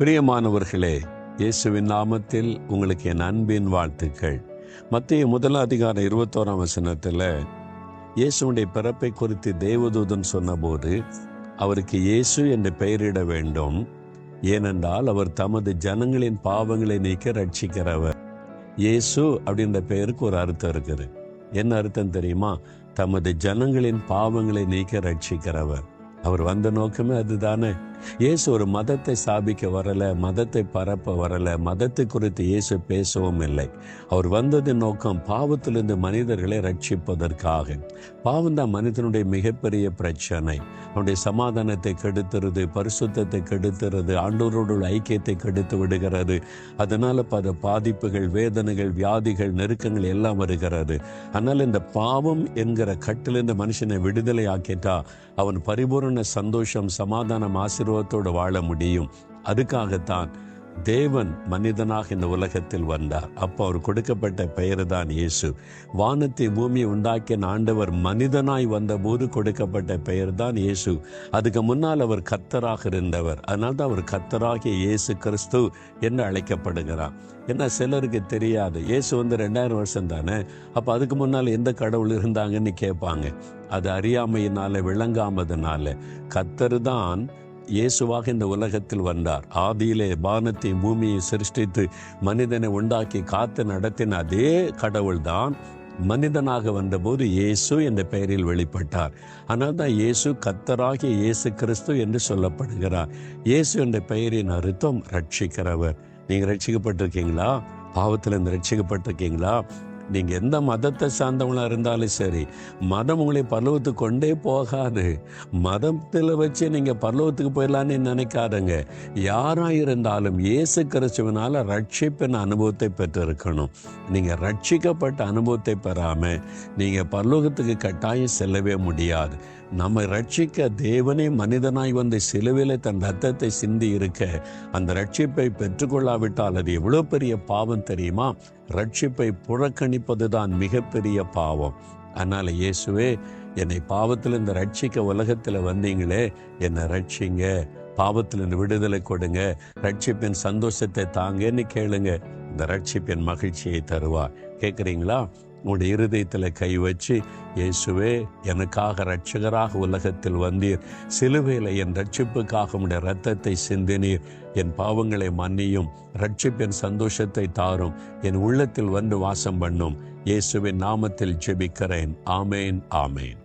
பிரியமானவர்களே இயேசுவின் நாமத்தில் உங்களுக்கு என் அன்பின் வாழ்த்துக்கள். மத்திய முதல் அதிகாரம் இருபத்தோராம் வசனத்தில் இயேசுடைய பிறப்பை குறித்து தேவதூதன் சொன்னபோது அவருக்கு இயேசு என்று பெயரிட வேண்டும். ஏனென்றால் அவர் தமது ஜனங்களின் பாவங்களை நீக்க ரட்சிக்கிறவர். இயேசு அப்படின்ற பெயருக்கு ஒரு அர்த்தம் இருக்குது. என்ன அர்த்தம் தெரியுமா? தமது ஜனங்களின் பாவங்களை நீக்க ரட்சிக்கிறவர். அவர் வந்த நோக்கமே அதுதானே. இயேசு ஒரு மதத்தை ஸ்தாபிக்க வரல மதத்தை பரப்ப வரல மதத்தை குறித்து இயேசு பேசவும் இல்லை. அவர் வந்ததின் நோக்கம் பாவத்திலிருந்து மனிதர்களை ரட்சிப்பதற்காக. பாவம் தான் மனிதனுடைய மிகப்பெரிய பிரச்சனை. அவனுடைய சமாதானத்தை கெடுத்துறது பரிசுத்தத்தை கெடுத்துறது ஆண்டோரோட ஐக்கியத்தை கெடுத்து விடுகிறது. அதனால பல பாதிப்புகள் வேதனைகள் வியாதிகள் நெருக்கங்கள் எல்லாம் வருகிறது. ஆனால் இந்த பாவம் என்கிற கட்டிலிருந்து மனுஷனை விடுதலை ஆக்கிட்டா அவன் பரிபூர்ண சந்தோஷம் சமாதானம் ஆசீர்வாதத்தோடு வாழ முடியும். அதுக்காகத்தான் தேவன் மனிதனாக இந்த உலகத்தில் வந்தார். அப்போ அவர் கொடுக்கப்பட்ட பெயர் தான் இயேசு. வானத்தை பூமியை உண்டாக்கிய ஆண்டவர் மனிதனாய் வந்தபோது கொடுக்கப்பட்ட பெயர் தான் இயேசு. அதுக்கு முன்னால் அவர் கர்த்தராக இருந்தவர். அதனால தான் அவர் கர்த்தராகிய இயேசு கிறிஸ்து என்று அழைக்கப்படுகிறார். ஏன்னா சிலருக்கு தெரியாது. இயேசு வந்து ரெண்டாயிரம் வருஷம் தானே? அப்போ அதுக்கு முன்னால் எந்த கடவுள் இருந்தாங்கன்னு கேட்பாங்க. அது அறியாமையினால விளங்காமதுனால. கத்தர் தான் இயேசுவாக இந்த உலகத்தில் வந்தார். ஆதியிலே பானத்தை பூமியை சிருஷ்டித்து மனிதனை உண்டாக்கி காத்து நடத்தின அதே கடவுள்தான் மனிதனாக வந்தபோது இயேசு என்ற பெயரில் வெளிப்பட்டார். ஆனால் தான் இயேசு கத்தராகிய இயேசு கிறிஸ்து என்று சொல்லப்படுகிறார். இயேசு என்ற பெயரின் அர்த்தம் ரட்சிக்கிறவர். நீங்கள் ரட்சிக்கப்பட்டிருக்கீங்களா? பாவத்திலிருந்து ரட்சிக்கப்பட்டிருக்கீங்களா? நீங்கள் எந்த மதத்தை சார்ந்தவங்களாக இருந்தாலும் சரி மதம் உங்களை பரலவத்துக்கு கொண்டே போகாது. மதத்தில் வச்சு நீங்கள் பரலவத்துக்கு போயிடலான்னு நினைக்காதங்க. யாராக இருந்தாலும் இயேசு கிறிஸ்துவனால் ரட்சிப்பின் அனுபவத்தை பெற்றிருக்கணும். நீங்கள் ரட்சிக்கப்பட்ட அனுபவத்தை பெறாமல் நீங்கள் பரலோகத்துக்கு கட்டாயம் செல்லவே முடியாது. நம்ம ரட்சிக்க தேவனே மனிதனாய் வந்து சிலுவையில் தன் ரத்தத்தை சிந்தி இருக்க அந்த ரட்சிப்பை பெற்றுக்கொள்ளாவிட்டால் அது எவ்வளோ பெரிய பாவம் தெரியுமா? ரட்சிப்பை புறக்கணிப்பது தான் மிகப்பெரிய பாவம். அதனால் இயேசுவே என்னை பாவத்தில் இந்த ரட்சிக்க உலகத்தில் வந்தீங்களே என்னை ரட்சிங்க பாவத்திலிருந்து விடுதலை கொடுங்க. ரட்சிப்பின் சந்தோஷத்தை தாங்கன்னு கேளுங்க. இந்த ரட்சிப்பின் மகிழ்ச்சியை தருவா கேட்குறீங்களா உங்களுடைய இருதயத்தில் கை வச்சு இயேசுவே எனக்காக ரட்சகராக உலகத்தில் வந்தீர். சிலுவையில் என் ரட்சிப்புக்காக உடைய ரத்தத்தை சிந்தினீர். என் பாவங்களை மன்னியும். ரட்சிப்பின் சந்தோஷத்தை தாரும். என் உள்ளத்தில் வந்து வாசம் பண்ணும். இயேசுவின் நாமத்தில் ஜெபிக்கிறேன். ஆமேன் ஆமேன்.